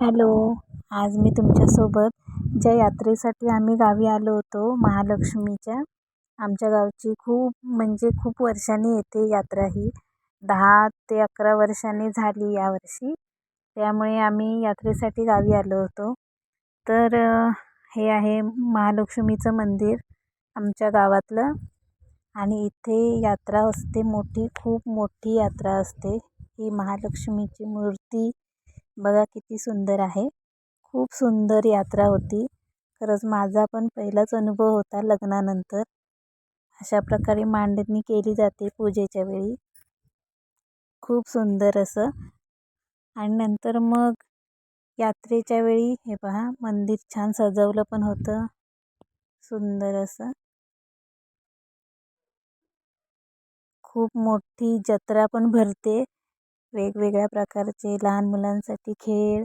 Hello आज मी तुमच्यासोबत ज्या यात्रेसाठी आम्ही गावी आलो होतो महालक्ष्मीच्या. आमच्या गावची खूप म्हणजे खूप वर्षांनी येते यात्रा ही दहा ते अकरा वर्षांनी झाली यावर्षी त्यामुळे आम्ही यात्रेसाठी गावी आलो होतो. तर हे आहे महालक्ष्मीचं मंदिर आमच्या गावातलं. आणि इथे यात्रा असते मोठी खूप मोठी यात्रा असते. ही महालक्ष्मीची मूर्ती बघा किती सुंदर आहे. खूप सुंदर यात्रा होती. खरंच माझा पण पहिलाच अनुभव होता लग्नानंतर. अशा प्रकारे मांडणी केली जाते पूजेच्या वेळी. खूप सुंदर असं. आणि नंतर मग यात्रेच्या वेळी हे पहा मंदिर छान सजवलं पण होतं. सुंदर असं. खूप मोठी जत्रा पण भरते. वेगवेगळ्या प्रकारचे लहान मुलांसाठी खेळ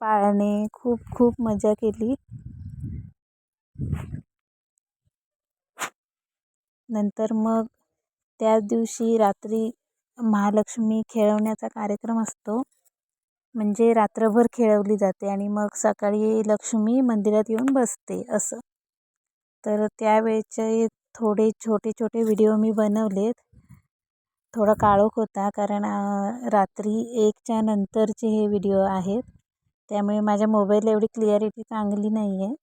पाळणे. खूप खूप मजा केली. नंतर मग त्याच दिवशी रात्री महालक्ष्मी खेळवण्याचा कार्यक्रम असतो. म्हणजे रात्रभर खेळवली जाते आणि मग सकाळी लक्ष्मी मंदिरात येऊन बसते असं. तर त्यावेळचे थोडे छोटे छोटे व्हिडिओ मी बनवलेत. थोडा काळोख होता कारण रात्री एकच्या नंतरचे हे व्हिडिओ आहेत. त्यामुळे माझ्या मोबाईल एवढी क्लिअरिटी चांगली नाही आहे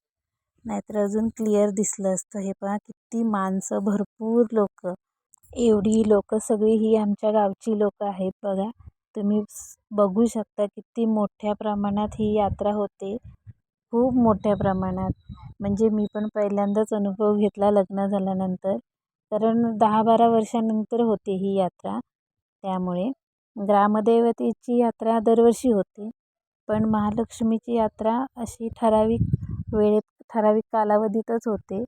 नाहीतर अजून क्लिअर दिसलं असतं. हे पहा किती माणसं भरपूर लोक. एवढी लोक सगळी ही आमच्या गावची लोक आहेत बघा. तुम्ही बघू शकता किती मोठ्या प्रमाणात ही यात्रा होते. खूप मोठ्या प्रमाणात. म्हणजे मी पण पहिल्यांदाच अनुभव घेतला लग्न झाल्यानंतर. कारण दहा बारा वर्षानंतर होते ही यात्रा. त्यामुळे ग्रामदैवतेची यात्रा दरवर्षी होते. पण महालक्ष्मीची यात्रा अशी ठराविक वेळेत ठराविक कालावधीतच होते.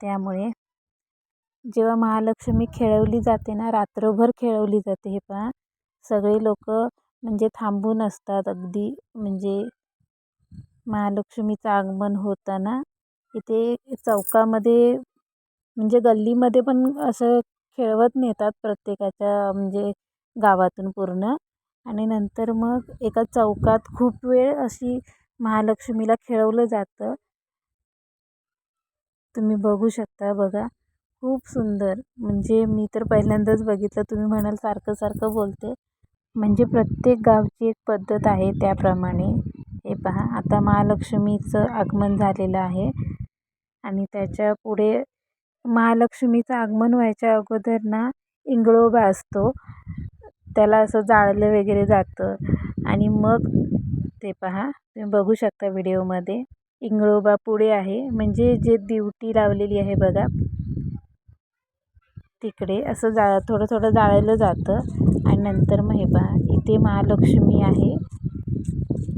त्यामुळे जेव्हा महालक्ष्मी खेळवली जाते ना रात्रभर खेळवली जाते हे पहा. सगळे लोक म्हणजे थांबून असतात अगदी. म्हणजे महालक्ष्मीचं आगमन होताना इथे चौकामध्ये म्हणजे गल्लीमध्ये पण असं खेळवत नेतात प्रत्येकाच्या म्हणजे गावातून पूर्ण. आणि नंतर मग एका चौकात खूप वेळ अशी महालक्ष्मीला खेळवलं जातं. तुम्ही बघू शकता बघा. खूप सुंदर. म्हणजे मी तर पहिल्यांदाच बघितलं. तुम्ही म्हणाल सारखं सारखं बोलते. म्हणजे प्रत्येक गावची एक पद्धत आहे त्याप्रमाणे. हे पहा. आता महालक्ष्मीचं आगमन झालेलं आहे. आणि त्याच्या पुढे महालक्ष्मीचं आगमन व्हायच्या अगोदर ना इंगळोबा असतो. त्याला असं जाळलं वगैरे जातं. आणि मग ते पहा तुम्ही बघू शकता व्हिडिओमध्ये. इंगळोबा पुढे आहे. म्हणजे जे दिवटी लावलेली आहे बघा. तिकडे असं जा थोडं थोडं जाळलं जातं. आणि नंतर मग हे पहा इथे महालक्ष्मी आहे.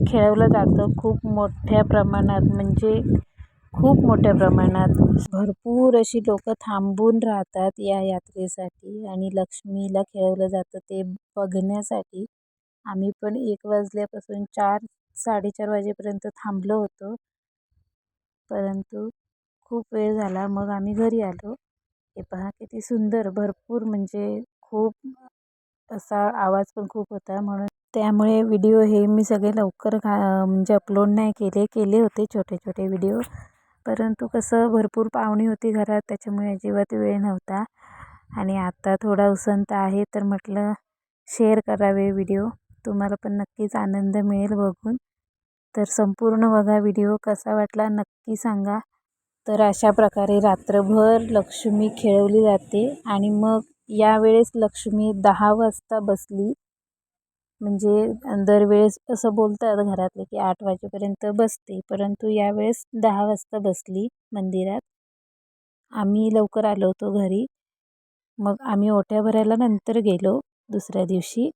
खेळवलं जातं खूप मोठ्या प्रमाणात. म्हणजे खूप मोठ्या प्रमाणात भरपूर अशी लोक थांबून राहतात या यात्रेसाठी आणि लक्ष्मीला खेळवलं जातं ते बघण्यासाठी. आम्ही पण एक वाजल्यापासून चार साडेचार वाजेपर्यंत थांबलो होतो. परंतु खूप वेळ झाला मग आम्ही घरी आलो. हे पहा किती सुंदर भरपूर म्हणजे खूप असा आवाज पण खूप होता. म्हणून त्यामुळे व्हिडिओ हे मी सगळे लवकर घा म्हणजे अपलोड नाही केले केले होते छोटे छोटे व्हिडिओ. परंतु कसं भरपूर पाहुणे होती घरात त्याच्यामुळे अजिबात वेळ नव्हता. आणि आत्ता थोडा उसंत आहे तर म्हटलं शेअर करावे व्हिडिओ तुम्हाला पण नक्कीच आनंद मिळेल बघून. तर संपूर्ण बघा व्हिडिओ कसा वाटला नक्की सांगा. तर अशा प्रकारे रात्रभर लक्ष्मी खेळवली जाते. आणि मग यावेळेस लक्ष्मी दहा वाजता बसली. म्हणजे दरवेळेस असं बोलतात घरातले की आठ वाजेपर्यंत बसते परंतु यावेळेस दहा वाजता बसली मंदिरात. आम्ही लवकर आलो होतो घरी. मग आम्ही ओट्या भरायला नंतर गेलो दुसऱ्या दिवशी.